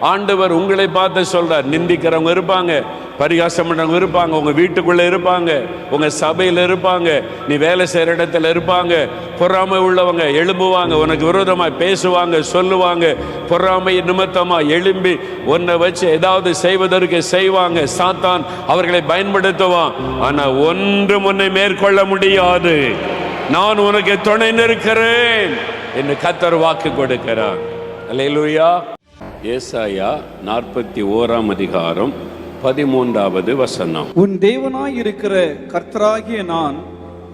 ஆண்டவர் உங்களை பார்த்து சொல்றார் நிந்திக்கிறவங்க இருப்பாங்க பரிகாசம் பண்ணுறவங்க இருப்பாங்க உங்க வீட்டுக்குள்ள இருப்பாங்க உங்க சபையில இருப்பாங்க நீ வேலை செய்கிற இடத்துல இருப்பாங்க பொறாமை உள்ளவங்க எழும்புவாங்க உனக்கு விரோதமாக பேசுவாங்க சொல்லுவாங்க பொறாமை நிமித்தமா எழும்பி உன்னை வச்சு ஏதாவது செய்வதற்கு செய்வாங்க சாத்தான் அவர்களை பயன்படுத்துவான். ஆனால் ஒன்று உன்னை மேற்கொள்ள முடியாது. நான் உனக்கு துணை நிற்கிறேன் என்று கத்தர் வாக்கு கொடுக்கிறான் அல்லையா ஏசாயா நாற்பத்தி ஓராம் அதிகாரம் பதிமூன்றாவது வசனம். உன் தேவனாய் இருக்கிற கர்த்தராகிய நான்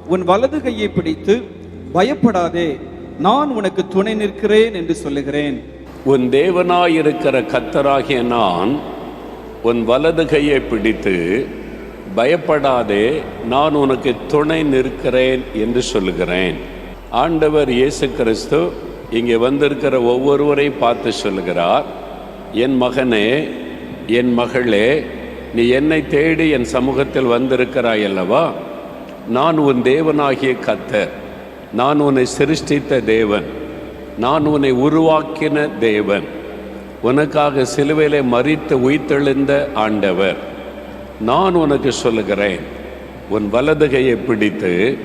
உன் வலது கையை பிடித்து பயப்படாதே நான் உனக்கு துணை நிற்கிறேன் என்று சொல்லுகிறேன். உன் தேவனாயிருக்கிற கத்தராகிய நான் உன் வலது கையை பிடித்து பயப்படாதே நான் உனக்கு துணை நிற்கிறேன் என்று சொல்லுகிறேன். ஆண்டவர் இயேசு கிறிஸ்து இங்கே வந்திருக்கிற ஒவ்வொருவரை பார்த்து சொல்லுகிறார். என் மகனே என் மகளே நீ என்னை தேடி என் சமூகத்தில் வந்திருக்கிறாய் அல்லவா நான் உன் தேவனாகிய கத்தர் நான் உன்னை சிருஷ்டித்த தேவன். நான் உன்னை உருவாக்கின தேவன். உனக்காக சிலுவையிலே மறித்து உயிர்த்தெழுந்த ஆண்டவர். நான் உனக்கு சொல்லுகிறேன் உன் வலதுகையை பிடித்து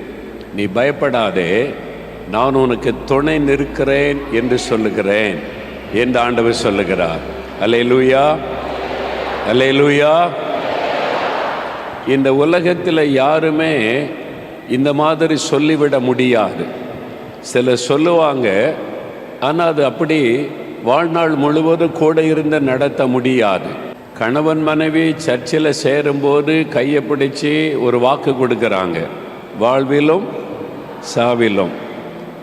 நீ பயப்படாதே. நான் உனக்கு துணை நிற்கிறேன் என்று சொல்லுகிறேன் என்று ஆண்டவர் சொல்லுகிறார். அலையலூயா அலையலூயா இந்த உலகத்தில் யாருமே இந்த மாதிரி சொல்லிவிட முடியாது. சிலர் சொல்லுவாங்க ஆனால் அது அப்படி வாழ்நாள் முழுவதும் கூட இருந்து நடத்த முடியாது. கணவன் மனைவி சர்ச்சில் சேரும்போது கையை பிடிச்சி ஒரு வாக்கு கொடுக்குறாங்க. வாழ்விலும் சாவிலும்.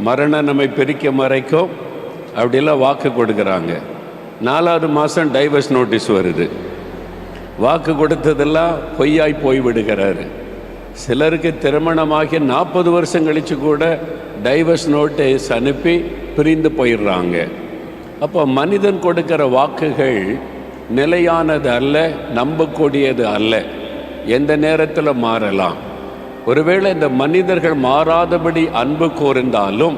மரணம் நம்மை பிரிக்கும் வரைக்கும் அப்படிலாம் வாக்கு கொடுக்குறாங்க. நாலாவது மாதம் டைவர்ஸ் நோட்டீஸ் வருது. வாக்கு கொடுத்ததெல்லாம் பொய்யாய் போய் விடுகிறாரு சிலருக்கு திருமணமாகி நாற்பது வருஷம் கழித்து கூட டைவர்ஸ் நோட்டீஸ் அனுப்பி பிரிந்து போயிடுறாங்க. அப்போ மனிதன் கொடுக்கிற வாக்குகள் நிலையானது அல்ல நம்பக்கூடியது அல்ல. எந்த நேரத்தில் மாறலாம்? ஒருவேளை இந்த மனிதர்கள் மாறாதபடி அன்பு கூர்ந்தாலும்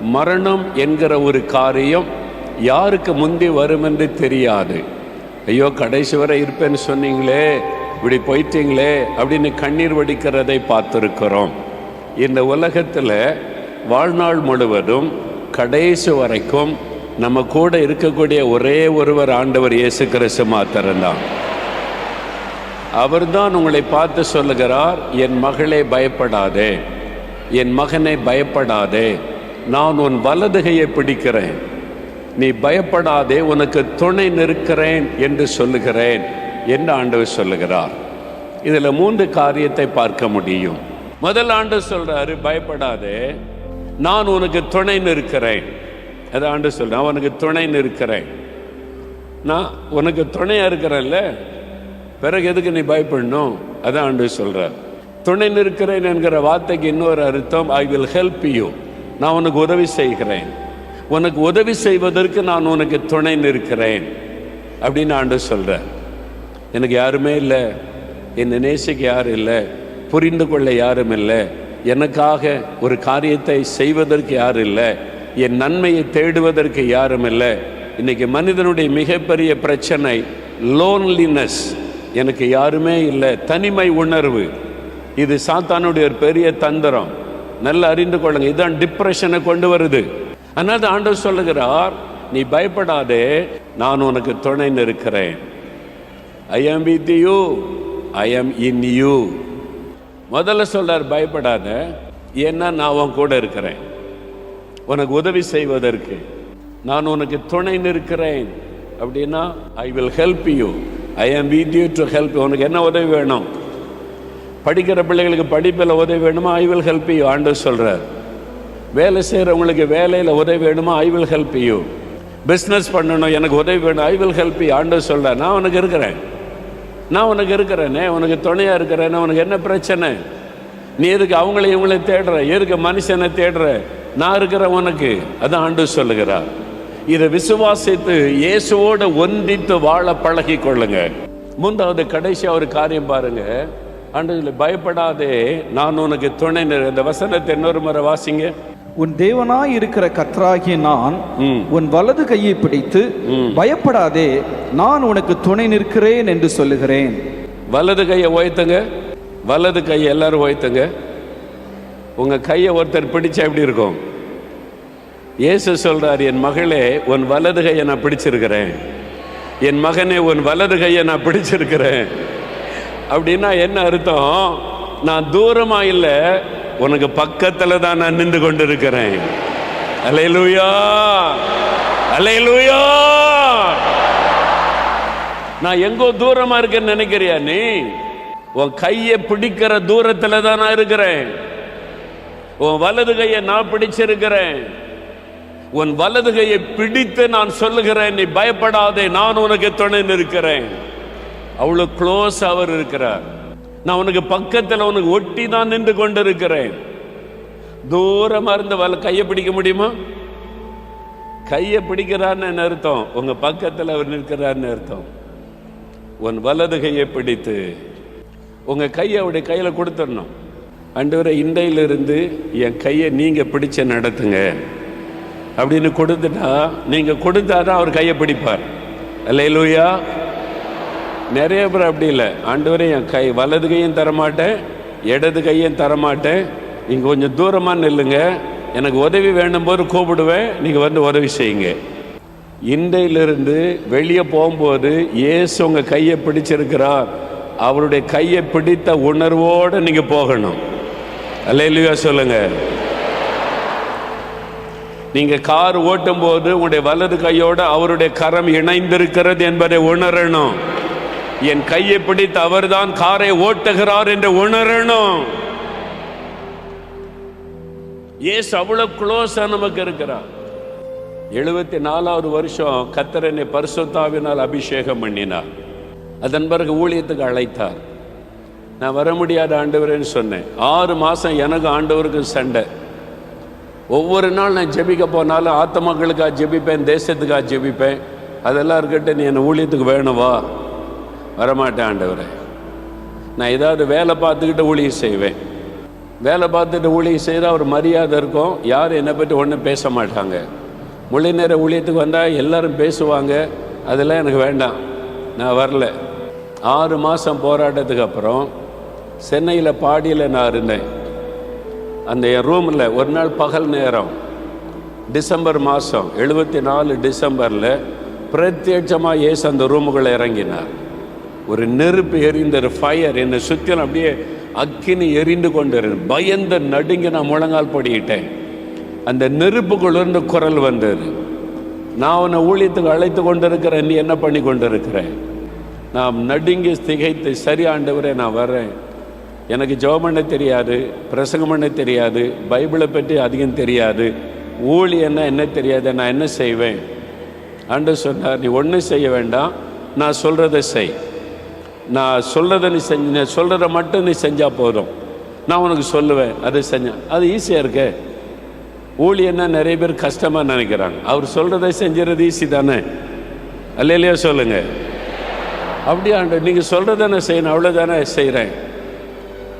மரணம் என்கிற ஒரு காரியம் யாருக்கு முந்தி வரும் என்று தெரியாது. ஐயோ கடைசி வரை இருப்பேன்னு சொன்னீங்களே இப்படி போயிட்டீங்களே அப்படின்னு கண்ணீர் வடிக்கிறதை பார்த்துருக்கிறோம். இந்த உலகத்தில் வாழ்நாள் முழுவதும் கடைசி வரைக்கும் நம்ம கூட இருக்கக்கூடிய ஒரே ஒருவர் ஆண்டவர் இயேசு கிறிஸ்து மாத்திரம்தான். அவர்தான் உங்களை பார்த்து சொல்லுகிறார் என் மகளே பயப்படாதே. என் மகனை பயப்படாதே. நான் உன் வலதுகையை பிடிக்கிறேன். நீ பயப்படாதே உனக்கு துணை நிற்கிறேன் என்று சொல்லுகிறேன் என்று ஆண்டவர் சொல்லுகிறார். இதில் மூன்று காரியத்தை பார்க்க முடியும். முதல் ஆண்டு சொல்றாரு பயப்படாதே நான் உனக்கு துணை நிற்கிறேன். அதை ஆண்டு சொல்றேன் உனக்கு துணை நிற்கிறேன். நான் உனக்கு துணையாக இருக்கிறேன்ல பிறகு எதுக்கு நீ பயப்படணும்? அதான் ஆண்டு சொல்கிறார் துணை நிற்கிறேன் என்கிற வார்த்தைக்கு இன்னொரு அர்த்தம் ஐ வில் ஹெல்ப் யூ நான் உனக்கு உதவி செய்கிறேன். உனக்கு உதவி செய்வதற்கு நான் உனக்கு துணை நிற்கிறேன். அப்படின்னு ஆண்டு சொல்கிறேன் எனக்கு யாருமே இல்லை. என்னை நேசிக்க யாரும் இல்லை. புரிந்து கொள்ள யாரும் இல்லை. எனக்காக ஒரு காரியத்தை செய்வதற்கு யாரும் இல்லை. என் நன்மையை தேடுவதற்கு யாரும் இல்லை. இன்றைக்கி மனிதனுடைய மிகப்பெரிய பிரச்சனை லோன்லினஸ் எனக்கு யாருமே இல்லை. தனிமை உணர்வு. இது சாத்தானுடைய ஒரு பெரிய தந்திரம். நல்லா அறிந்து கொள்ளுங்கள் இதுதான் டிப்ரெஷனை கொண்டு வருது. அதனால தான் ஆண்டவர் சொல்லுகிறார் நீ பயப்படாதே நான் உனக்கு துணை நிற்கிறேன். ஐ ஆம் வித் யூ ஐ ஆம் இன் யூ முதல்ல சொல்றார் பயப்படாத ஏன்னா நான் உன் கூட இருக்கிறேன். உனக்கு உதவி செய்வதற்கு. நான் உனக்கு துணை நிற்கிறேன். அப்படின்னா I will help you I am with you to help உனக்கு என்ன உதவி வேணும்? படிக்கிற பிள்ளைகளுக்கு படிப்பில் உதவி வேணுமா? ஐ வில் ஹெல்ப் யூ ஆண்டு சொல்கிறார் வேலை செய்கிறவங்களுக்கு வேலையில் உதவி வேணுமா? I will help you business பண்ணணும் எனக்கு உதவி வேணும். ஐ வில் ஹெல்ப் யூ ஆண்டு சொல்ல நான் உனக்கு இருக்கிறேன். நான் உனக்கு இருக்கிறேனே. உனக்கு துணையாக இருக்கிறேனே. உனக்கு என்ன பிரச்சனை? நீ எதுக்கு அவங்கள இவங்கள தேடுற? எதுக்கு மனுஷனை தேடுற? நான் இருக்கிறேன் உனக்கு. அதான் ஆண்டு சொல்லுகிறார். இதை விசுவாசித்து இயேசுவோட ஒன்றித்து வாழ பழகி கொள்ளுங்க. மூன்றாவது கடைசியாக ஒரு காரியம் பாருங்க. ஆண்டு பயப்படாதே. நான் உனக்கு துணை இந்த வசனத்தை இன்னொரு முறை வாசிங்க. உன் தேவனாய் இருக்கிற கர்த்தராகிய நான். உன் வலது கையை பிடித்து பயப்படாதே நான் உனக்கு துணை நிற்கிறேன் என்று சொல்லுகிறேன். வலது கையை உயர்த்துங்க. வலது கையை எல்லாரும் உயர்த்துங்க. உங்க கையை ஒருத்தர் பிடிச்சா எப்படி இருக்கும்? இயேசு சொல்றார் என் மகளே உன் வலது கையை நான் பிடிச்சிருக்கிறேன். என் மகனே உன் வலது கையை நான் பிடிச்சிருக்கிறேன். அப்படின்னா என்ன அர்த்தம்? நான் தூரமா இல்லை உனக்கு பக்கத்தில் தான் நான் நின்று கொண்டிருக்கிறேன். அலையலூயா அலையலூயா நான் எங்கோ தூரமா இருக்கேன்னு நினைக்கிறியா நீ? உன் கையை பிடிக்கிற தூரத்தில் தான் நான் இருக்கிறேன். உன் வலது கையை நான் பிடிச்சிருக்கிறேன். உன் வலது கையை பிடித்து நான் சொல்லுகிறேன் நீ பயப்படாதே நான் உனக்கு துணை நிற்கிறேன். அவ்வளவு க்ளோஸ் அவர் இருக்கிறார். நான் உனக்கு பக்கத்தில் உனக்கு ஒட்டி தான் நின்று கொண்டிருக்கிறேன். தூரமா இருந்து வல கையை பிடிக்க முடியுமா? கையை பிடிக்கிறான்னு அர்த்தம்? உங்க பக்கத்தில் அவர் நிற்கிறான்னு அர்த்தம். உன் வலது கையை பிடித்து உங்க கையை அவருடைய கையில் கொடுத்துடணும். ஆண்டவரை இண்டையிலிருந்து என் கையை நீங்க பிடிச்ச நடத்துங்க. அப்படின்னு கொடுத்துட்டா நீங்க கொடுத்தாதான் அவர் கையை பிடிப்பார். அல்லையிலூயா நிறைய பேர் அப்படி இல்லை. ஆண்டவரே என் கை வலது கையும் தரமாட்டேன் இடது கையும் தரமாட்டேன். நீங்கள் கொஞ்சம் தூரமாக நில்லுங்க. எனக்கு உதவி வேணும் போது கூப்பிடுவேன். நீங்கள் வந்து உதவி செய்யுங்க. இன்றையிலிருந்து வெளியே போகும்போது இயேசு உங்கள் கையை பிடிச்சிருக்கிறார். அவருடைய கையை பிடித்த உணர்வோடு நீங்கள் போகணும். அல்ல இல்லையா சொல்லுங்கள் நீங்கள் கார் ஓட்டும் போது உங்களுடைய வலது கையோடு அவருடைய கரம் இணைந்திருக்கிறது என்பதை உணரணும். என் கையை பிடித்து அவர்தான் காரை ஓட்டுகிறார் என்று உணரணும். ஏசு அவ்வளவு க்ளோஸா நமக்கு இருக்கிறார். எழுபத்தி நாலாவது வருஷம் கத்தரனை பரிசுத்தாவினால் அபிஷேகம் பண்ணினார். அதன் பிறகு ஊழியத்துக்கு அழைத்தார். நான் வர முடியாத ஆண்டவரேன்னு சொன்னேன். ஆறு மாதம் எனக்கு ஆண்டவருக்கு சண்டை. ஒவ்வொரு நாள் நான் ஜெபிக்க போனாலும் ஆத்மாக்களுக்காக ஜெபிப்பேன் தேசத்துக்காக ஜெபிப்பேன். அதெல்லாம் இருக்கட்டும் நீ என்னை ஊழியத்துக்கு வேணும் வா. வரமாட்டேன் ஆண்டவரே. நான் ஏதாவது வேலை பார்த்துக்கிட்டு ஊழியம் செய்வேன். வேலை பார்த்துட்டு ஊழியம் செய்தால் ஒரு மரியாதை இருக்கும். யாரும் என்னை பற்றி ஒன்றும் பேச மாட்டாங்க. மொழி நேர ஊழியத்துக்கு வந்தால் எல்லோரும் பேசுவாங்க. அதெல்லாம் எனக்கு வேண்டாம். நான் வரல. ஆறு மாதம் போராட்டத்துக்கு அப்புறம் சென்னையில் பாடியில் நான் இருந்தேன். அந்த என் ரூமில் ஒரு நாள் பகல் நேரம் டிசம்பர் மாதம் எழுபத்தி நாலு டிசம்பரில் பிரத்யட்சமாக ஏசு அந்த ரூமுக்குள்ளே இறங்கினார். ஒரு நெருப்பு எரிந்த ஒரு ஃபயர் என்னை சுற்றிலும் அப்படியே அக்கினி எரிந்து கொண்டு பயந்த நடுங்கி நான் முழங்கால் படிக்கிட்டேன் அந்த நெருப்புக்குள்ளிருந்து குரல் வந்தது. நான் உன்னை ஊழியத்துக்கு அழைத்து கொண்டிருக்கிறேன். நீ என்ன பண்ணி கொண்டிருக்கிறேன்? நான் நடுங்கி திகைத்து சரி ஆண்டவரே நான் வர்றேன். எனக்கு ஜெபம் பண்ண தெரியாது பிரசங்கம் பண்ண தெரியாது பைபிளை பற்றி அதிகம் தெரியாது ஊழியன்னா என்ன தெரியாது நான் என்ன செய்வேன்? ஆண்டு சொன்னார் நீ ஒன்றும் செய்ய வேண்டாம் நான் சொல்கிறத செய். நான் சொல்கிறத நீ செஞ்ச நான் சொல்கிறத மட்டும் நீ செஞ்சால் போதும். நான் உனக்கு சொல்லுவேன் அதை செஞ்சேன் அது ஈஸியாக இருக்கே. ஊழியன்னா நிறைய பேர் கஷ்டமாக நினைக்கிறாங்க. அவர் சொல்கிறத செஞ்சுறது ஈஸி தானே? அல்லையா சொல்லுங்கள் அப்படியா ஆண்டு நீங்கள் சொல்கிறத நான் செய்யணும் அவ்வளோதானே செய்கிறேன்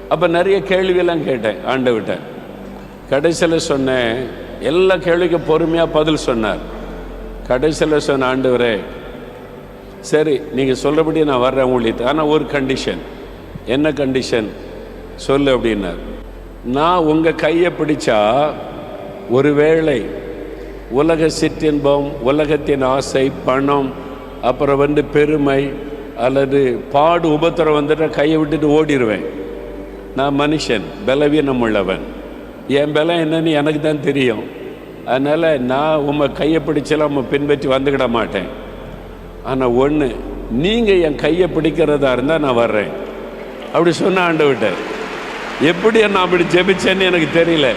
அப்போ நிறைய கேள்வியெல்லாம் கேட்டேன் ஆண்டவிட்ட கடைசியில் சொன்னேன் எல்லா கேள்விக்கும் பொறுமையாக பதில் சொன்னார். கடைசியில் சொன்ன ஆண்டவரே சரி நீங்கள் சொல்கிறபடி நான் வர்றேன் உங்களுக்கு ஆனால் ஒரு கண்டிஷன் என்ன கண்டிஷன் சொல்லு அப்படின்னார். நான் உங்கள் கையை பிடிச்சா ஒருவேளை உலக சிற்றின்பம் உலகத்தின் ஆசை பணம் அப்புறம் வந்து பெருமை அல்லது பாடு உபத்திரம் வந்துட்டு கையை விட்டுட்டு ஓடிடுவேன் நான் மனுஷன் பலவீனம் உள்ளவன் என் பலம் என்னன்னு எனக்கு தான் தெரியும். அதனால் நான் உங்கள் கையை பிடிச்செல்லாம் உம்மை பின்பற்றி வந்துக்கிட மாட்டேன். ஆனால் ஒன்று நீங்கள் என் கையை பிடிக்கிறதா இருந்தால் நான் வர்றேன். அப்படி சொன்ன ஆண்டவிட்ட எப்படி நான் அப்படி ஜெபிச்சேன்னு எனக்கு தெரியல.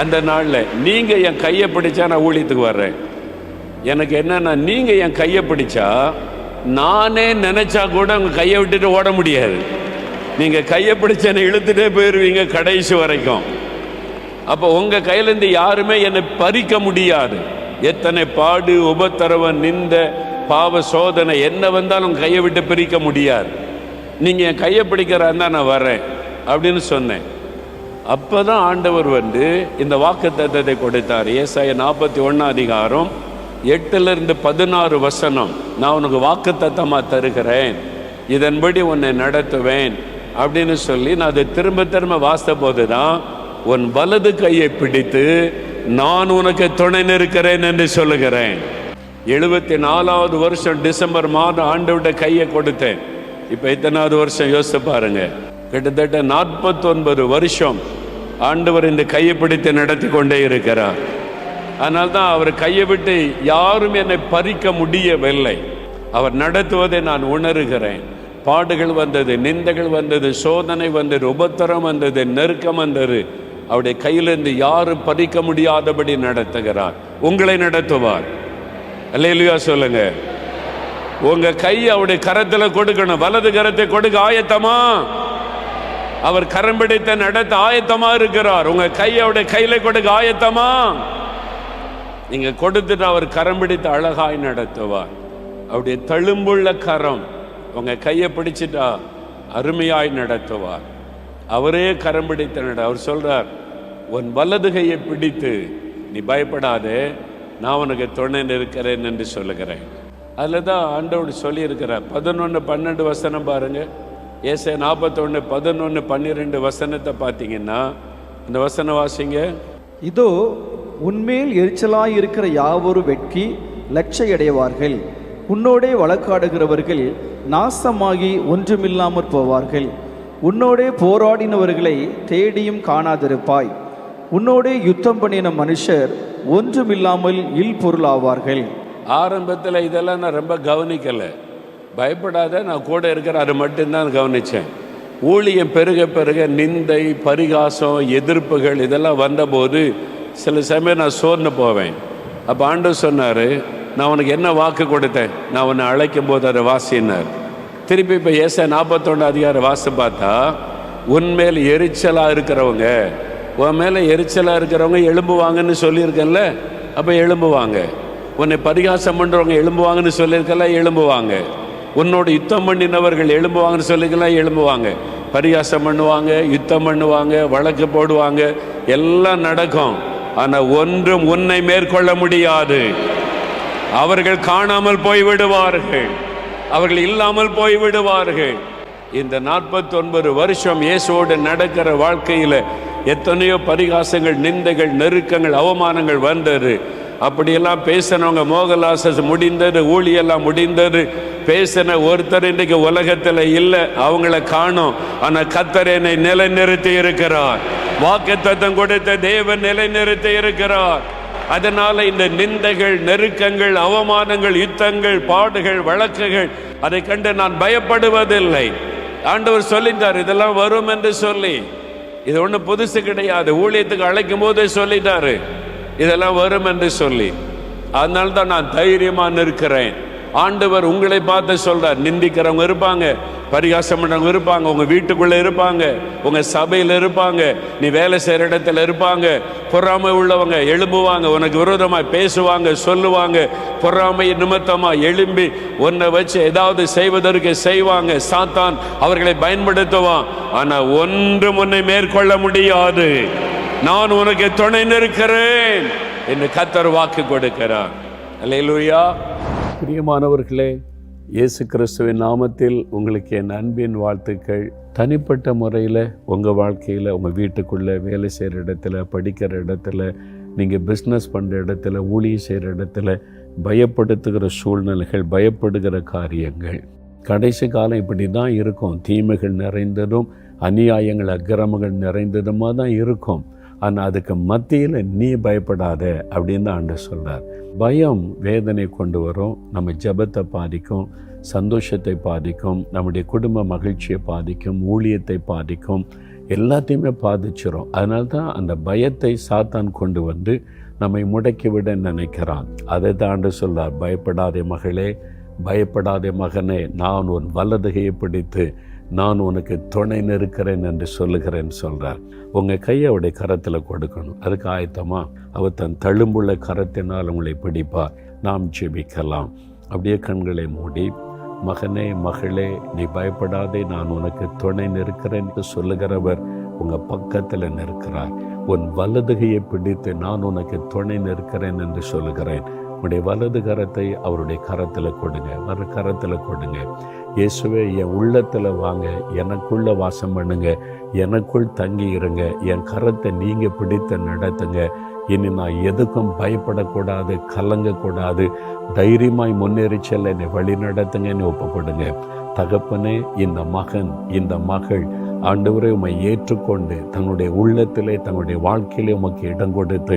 அந்த நாளில் நீங்கள் என் கையை பிடிச்சா நான் ஊழியத்துக்கு வர்றேன். எனக்கு என்னென்னா நீங்கள் என் கையை பிடிச்சா நானே நினச்சா கூட உங்கள் கையை விட்டுட்டு ஓட முடியாது. நீங்கள் கையை பிடிச்ச என்னை இழுத்துட்டே போயிடுவீங்க கடைசி வரைக்கும். அப்போ உங்கள் கையிலேருந்து யாருமே என்னை பறிக்க முடியாது. எத்தனை பாடு உபத்திரவம் நிந்த பாவ சோதனை என்ன வந்தாலும் கையை விட்டு பிரிக்க முடியாது. நீங்கள் என் கையை பிடிக்கிறான் தான் நான் வரேன் அப்படின்னு சொன்னேன். அப்போ தான் ஆண்டவர் வந்து இந்த வாக்கு தத்தத்தை கொடுத்தார். ஏசாய நாற்பத்தி ஒன்றாம் அதிகாரம் எட்டுலேருந்து பதினாறு வசனம். நான் உனக்கு வாக்கு தத்தமாக தருகிறேன். இதன்படி உன்னை நடத்துவேன் அப்படின்னு சொல்லி நான் அதை திரும்ப திரும்ப வாசித்த போது தான் உன் வலது கையை பிடித்து நான் உனக்கு துணை நிற்கிறேன் என்று சொல்லுகிறேன். எழுபத்தி நாலாவது வருஷம் டிசம்பர் மாதம் ஆண்டவர்கிட்ட கையை கொடுத்தேன். இப்போ எத்தனாவது வருஷம் யோசித்து பாருங்க. கிட்டத்தட்ட நாற்பத்தொன்பது வருஷம் ஆண்டவர் இந்த கையை பிடித்து நடத்தி கொண்டே இருக்கிறார். அதனால தான் அவர் கையை விட்டு யாரும் என்னை பறிக்க முடியவில்லை. அவர் நடத்துவதை நான் உணர்கிறேன். பாடுகள் வந்தது நிந்தைகள் வந்தது சோதனை வந்தது உபத்திரம் வந்தது நெருக்கம் வந்தது. அவருடைய கையிலிருந்து யாரும் பறிக்க முடியாதபடி நடத்துகிறார். உங்களை நடத்துவார். அல்லேலூயா சொல்லுங்க. உங்க கை அவருடைய கரத்துல கொடுக்கணும். வலது கரத்தை கொடுக்க ஆயத்தமா. அவர் கரம் பிடித்த நடத்த ஆயத்தமா இருக்கிறார். உங்க கை அவருடைய கையில கொடுக்க ஆயத்தமா. நீங்க கொடுத்துட்டு அவர் கரம் பிடித்து அழகாய் நடத்துவார். அவருடைய தழும்புள்ள கரம் உங்க கையை பிடிச்சிட்டா அருமையாய் நடத்துவார். அவரே கரம் பிடித்த நட அவர் சொல்றார் உன் வலது கையை பிடித்து நீ பயப்படாதே. நான் உனக்கு துணை நிற்கிறேன் என்று சொல்லுகிறேன். அதில் தான் ஆண்டவர் சொல்லியிருக்கிறார். பதினொன்று பன்னெண்டு வசனம் பாருங்கள் ஏசை நாற்பத்தொன்று பதினொன்று பன்னிரெண்டு வசனத்தை பார்த்தீங்கன்னா இந்த வசனம் வாசிங்க. இதோ உன்மேல் எரிச்சலாய் இருக்கிற யாவொரு வெட்கி லட்சையடைவார்கள் உன்னோடே வழக்காடுகிறவர்கள் நாசமாகி ஒன்றுமில்லாமற் போவார்கள். உன்னோடே போராடினவர்களை தேடியும் காணாதிருப்பாய். உன்னோடே யுத்தம் பண்ணின மனுஷர் ஒன்றுமில்லாமல் இல் பொருளாவார்கள் ஆரம்பத்தில் இதெல்லாம் நான் ரொம்ப கவனிக்கலை. பயப்படாத நான் கூட இருக்கிற அது மட்டும்தான் கவனித்தேன் ஊழியம் பெருக பெருக நிந்தை பரிகாசம் எதிர்ப்புகள் இதெல்லாம் வந்தபோது சில சமயம் நான் சோர்ந்து போவேன். அப்போ ஆண்டு சொன்னார் நான் உனக்கு என்ன வாக்கு கொடுத்தேன்? நான் உன்னை அழைக்கும் போது அதை வாசினார். திருப்பி இப்போ ஏச நாற்பத்தொன்று அதிகாரம் வாசி பார்த்தா உன்மேல் எரிச்சலாக இருக்கிறவங்க உன் மேலே எரிச்சலாக இருக்கிறவங்க எழும்புவாங்கன்னு சொல்லியிருக்கேன்ல அப்போ எழும்புவாங்க. உன்னை பரிகாசம் பண்ணுறவங்க எழும்புவாங்கன்னு சொல்லியிருக்கல எழும்புவாங்க. உன்னோட யுத்தம் பண்ணினவர்கள் எழும்புவாங்கன்னு சொல்லிக்கலாம் எழும்புவாங்க. பரிகாசம் பண்ணுவாங்க யுத்தம் பண்ணுவாங்க வழக்கு போடுவாங்க எல்லாம் நடக்கும். ஆனால் ஒன்றும் உன்னை மேற்கொள்ள முடியாது. அவர்கள் காணாமல் போய் விடுவார்கள் அவர்கள் இல்லாமல் போய் விடுவார்கள் இந்த நாற்பத்தொன்பது வருஷம் இயேசுவோடு நடக்கிற வாழ்க்கையில் எத்தனையோ பரிகாசங்கள் நிந்தைகள் நெருக்கங்கள் அவமானங்கள் வந்தது. அப்படியெல்லாம் பேசினவங்க மோகலாசஸ் முடிந்தது ஊழியெல்லாம் முடிந்தது. பேசின ஒருத்தர் இன்றைக்கு உலகத்தில் இல்லை அவங்கள காணும். ஆனால் கத்தர் என்னை நிலைநிறுத்தி இருக்கிறார். வாக்குத்தத்தம் கொடுத்த தேவன் நிலைநிறுத்தி இருக்கிறார். அதனால இந்த நிந்தைகள் நெருக்கங்கள் அவமானங்கள் யுத்தங்கள் பாடுகள் வழக்குகள் அதை கண்டு நான் பயப்படுவதில்லை. ஆண்டவர் சொல்லிட்டார் இதெல்லாம் வரும் என்று சொல்லி. இது ஒன்றும் புதுசு கிடையாது. ஊழியத்துக்கு அழைக்கும் போதே சொல்லிட்டாரு. இதெல்லாம் வரும் என்று சொல்லி. அதனால தான் நான் தைரியமாக நிற்கிறேன். ஆண்டவர் உங்களை பார்த்து சொல்றார். நிந்திக்கிறவங்க இருப்பாங்க. பரிகாசம் பண்ணவங்க இருப்பாங்க. உங்கள் வீட்டுக்குள்ளே இருப்பாங்க. உங்கள் சபையில் இருப்பாங்க. நீ வேலை செய்கிற இடத்துல இருப்பாங்க. பொறாமை உள்ளவங்க எழும்புவாங்க. உனக்கு விரோதமாக பேசுவாங்க சொல்லுவாங்க. பொறாமை நிமித்தமா எழும்பி உன்னை வச்சு ஏதாவது செய்வதற்கு செய்வாங்க. சாத்தான் அவர்களை பயன்படுத்துவான். ஆனால் ஒன்று உன்னை மேற்கொள்ள முடியாது. நான் உனக்கு துணை நிற்கிறேன் என்று கத்தர் வாக்கு கொடுக்கிறான் அல்லையா பிரியமானவர்களே இயேசு கிறிஸ்துவின் நாமத்தில் உங்களுக்கு என் அன்பின் வாழ்த்துக்கள். தனிப்பட்ட முறையில் உங்கள் வாழ்க்கையில் உங்கள் வீட்டுக்குள்ளே வேலை செய்கிற இடத்துல படிக்கிற இடத்துல நீங்கள் பிஸ்னஸ் பண்ணுற இடத்துல ஊழியம் செய்கிற இடத்துல பயப்படுத்துகிற சூழ்நிலைகள் பயப்படுகிற காரியங்கள். கடைசி காலம் இப்படி தான் இருக்கும். தீமைகள் நிறைந்ததும் அநியாயங்கள் அக்கிரமங்கள் நிறைந்ததுமாக தான் இருக்கும். ஆனால் அதுக்கு மத்தியில் நீ பயப்படாத அப்படின்னு தான் ஆண்டு சொல்கிறார் பயம் வேதனை கொண்டு வரும். நம்ம ஜெபத்தை பாதிக்கும் சந்தோஷத்தை பாதிக்கும் நம்முடைய குடும்ப மகிழ்ச்சியை பாதிக்கும் ஊழியத்தை பாதிக்கும் எல்லாத்தையுமே பாதிச்சிடும் அதனால தான் அந்த பயத்தை சாத்தான் கொண்டு வந்து நம்மை முடக்கிவிட நினைக்கிறான். அதை தான் ஆண்டு சொல்கிறார் பயப்படாதே மகளே பயப்படாதே மகனே நான் உன் வல்லதுகையை பிடித்து நான் உனக்கு துணை நிற்கிறேன் என்று சொல்லுகிறேன் சொல்கிறார் உங்கள் கையை அவருடைய கரத்தில் கொடுக்கணும். அதுக்கு ஆயத்தமா அவர் தன் தழும்புள்ள கரத்தினால் உங்களை பிடிப்பார் நாம் ஜெபிக்கலாம். அப்படியே கண்களை மூடி மகனே மகளே நீ பயப்படாதே நான் உனக்கு துணை நிற்கிறேன் என்று சொல்லுகிறவர் உங்க பக்கத்துல நிற்கிறார். உன் வலதுகையை பிடித்து நான் உனக்கு துணை நிற்கிறேன் என்று சொல்லுகிறேன். உன்னுடைய வலது கரத்தை அவருடைய கரத்துல கொடுங்க வர கரத்துல கொடுங்க. இயேசுவே என் உள்ளத்தில் வாங்க எனக்குள்ள வாசம் பண்ணுங்க எனக்குள் தங்கி இருங்க என் கரத்தை நீங்கள் பிடித்து நடத்துங்க. இனி நான் எதுக்கும் பயப்படக்கூடாது கலங்கக்கூடாது. தைரியமாய் முன்னேறி செல்ல என்னை வழி நடத்துங்கன்னு ஒப்பு கொடுங்க தகப்பனே இந்த மகன் இந்த மகள் ஆண்டவரை உமை ஏற்றுக்கொண்டு தன்னுடைய உள்ளத்திலே தன்னுடைய வாழ்க்கையிலே உமக்கு இடம் கொடுத்து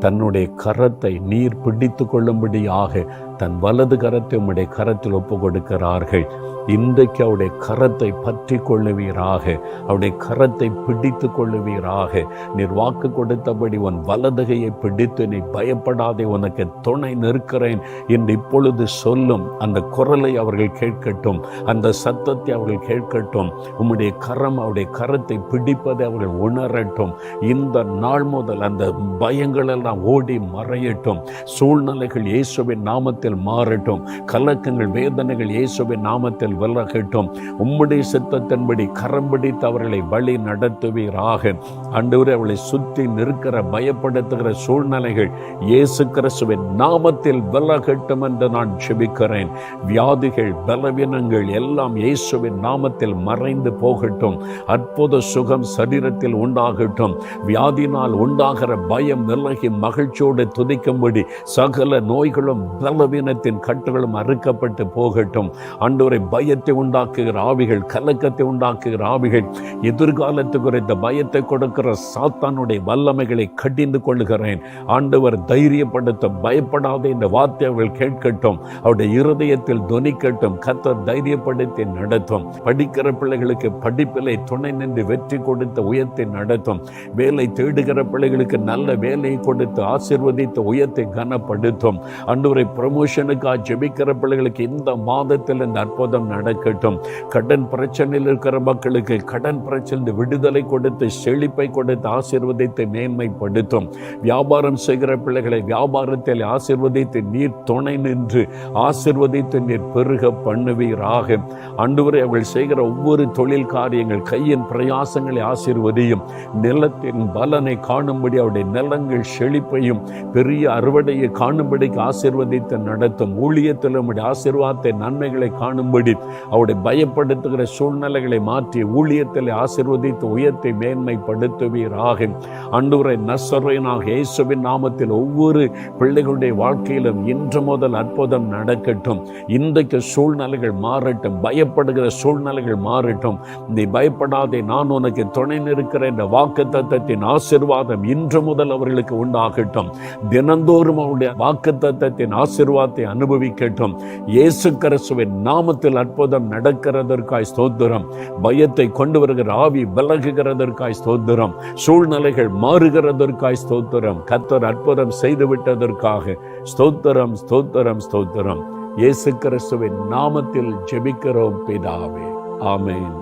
தன்னுடைய கரத்தை நீர் பிடித்து கொள்ளும்படியாக தன் வலது கரத்தை உம்முடைய கரத்தில் ஒப்பு கொடுக்கிறார்கள் இன்றைக்கு அவருடைய கரத்தை பற்றி கொள்ளுவீராக அவருடைய கரத்தை பிடித்து கொள்ளுவீராக. நீர் வாக்கு கொடுத்தபடி உன் வலதுகையை பிடித்து நீ பயப்படாதே உனக்கு துணை நிற்கிறேன் என்று இப்பொழுது சொல்லும் அந்த குரலை அவர்கள் கேட்கட்டும் அந்த சத்தத்தை அவர்கள் கேட்கட்டும். உம்முடைய கரம் அவருடைய கரத்தை பிடிப்பதை அவர்கள் உணரட்டும். இந்த நாள் முதல் அந்த பயங்கள் எல்லாம் ஓடி மறையட்டும். சூழ்நிலைகள் இயேசுவின் நாமத்தில் மாறட்டும். கலக்கங்கள் வேதனைகள் இயேசுவின் நாமத்தில் விலகட்டும். உம்முடைய சித்தத்தின்படி கரம் பிடித்து அவர்களை வழி நடத்துவீராக. ஆண்டவரே அவளை சுற்றி நிற்கிற பயப்படுத்துகிற சூழ்நிலைகள் இயேசு கிறிஸ்துவின் நாமத்தில் விலகட்டும் என்று நான் செபிக்கிறேன் வியாதிகள் பலவீனங்கள் எல்லாம் இயேசுவின் நாமத்தில் மறைந்து போகட்டும். அற்புத சுகம் சரீரத்தில் உண்டாகட்டும். வியாதினால் உண்டாகிற பயம் விலகி மகிழ்ச்சியோடு துதிக்கும்படி சகல நோய்களும் பலவீனத்தின் கட்டுகளும் அறுக்கப்பட்டு போகட்டும். ஆண்டவரை பயத்தை உண்டாக்குகிற ஆவிகள் கலக்கத்தை உண்டாக்குகிற ஆவிகள் எதிர்காலத்து குறித்த பயத்தை கொடுக்கிற சாத்தானுடைய வல்லமைகளை கடிந்து கொள்கிறேன் ஆண்டவர் தைரியப்படுத்த பயப்படாத இந்த வார்த்தை அவர்கள் கேட்கட்டும். அவருடைய இருதயத்தில் துணிக்கட்டும் கத்தர் தைரியப்படுத்தி நடத்தும். படிக்கிற பிள்ளைகளுக்கு படிப்பிலை துணை நின்று வெற்றி கொடுத்த உயர்த்தி நடத்தும். வேலை தேடுகிற பிள்ளைகளுக்கு நல்ல வேலையை கொடுத்து ஆசிர்வதித்த உயர்த்தை கனப்படுத்தும். அன்றுவரை ப்ரமோஷனுக்காக ஜெபிக்கிற பிள்ளைகளுக்கு இந்த மாதத்தில் இந்த அற்புதம் நடக்கட்டும். கடன் பிரச்சனையில் இருக்கிற மக்களுக்கு கடன் பிரச்சனை விடுதலை கொடுத்து செழிப்பை கொடுத்து ஆசீர்வதித்து மேன்மைப்படுத்தும். வியாபாரம் செய்கிற பிள்ளைகளை வியாபாரத்தில் ஆசீர்வதித்து நீர் துணை நின்று ஆசிர்வதித்து நீர் பெருக பண்ணுவீராக. அன்றுவரை அவள் செய்கிற ஒவ்வொரு தொழில் காரியங்கள் கையின் பிரயாசங்களை ஆசிர்வதியும். நிலத்தின் பலனை காணும்படி அவருடைய நிலங்கள் செழி செழிப்பையும் பெரிய அறுவடையை காணும்படிக்கு ஆசீர்வதித்து நடத்தும் ஊழியத்தில் நம்முடைய ஆசீர்வாதத்தை நன்மைகளை காணும்படி அவருடைய பயப்படுத்துகிற சூழ்நிலைகளை மாற்றி ஊழியத்தில் ஆசீர்வதித்து உயர்த்தை மேன்மைப்படுத்துவீராக. அன்றுரை நசரையனாக இயேசுவின் நாமத்தில் ஒவ்வொரு பிள்ளைகளுடைய வாழ்க்கையிலும் இன்று முதல் அற்புதம் நடக்கட்டும். இன்றைக்கு சூழ்நிலைகள் மாறட்டும் பயப்படுகிற சூழ்நிலைகள் மாறட்டும். நீ பயப்படாதே நான் உனக்கு துணை நிற்கிற இந்த வாக்கு தத்தத்தின் ஆசிர்வாதம் இன்று முதல் அவர்களுக்கு உண்டாகும். உண்டாகட்டும். தினந்தோறும் அவருடைய வாக்கு தத்தத்தின் ஆசிர்வாதத்தை அனுபவிக்கட்டும். இயேசு கிறிஸ்துவின் நாமத்தில் அற்புதம் நடக்கிறதற்காய் ஸ்தோத்திரம். பயத்தை கொண்டு வருகிற ஆவி விலகுகிறதற்காய் ஸ்தோத்திரம். சூழ்நிலைகள் மாறுகிறதற்காய் ஸ்தோத்திரம். கத்தர் அற்புதம் செய்து விட்டதற்காக ஸ்தோத்திரம் ஸ்தோத்திரம் ஸ்தோத்திரம். இயேசு கிறிஸ்துவின் நாமத்தில் ஜெபிக்கிறோம் பிதாவே. ஆமேன் ஆமென்.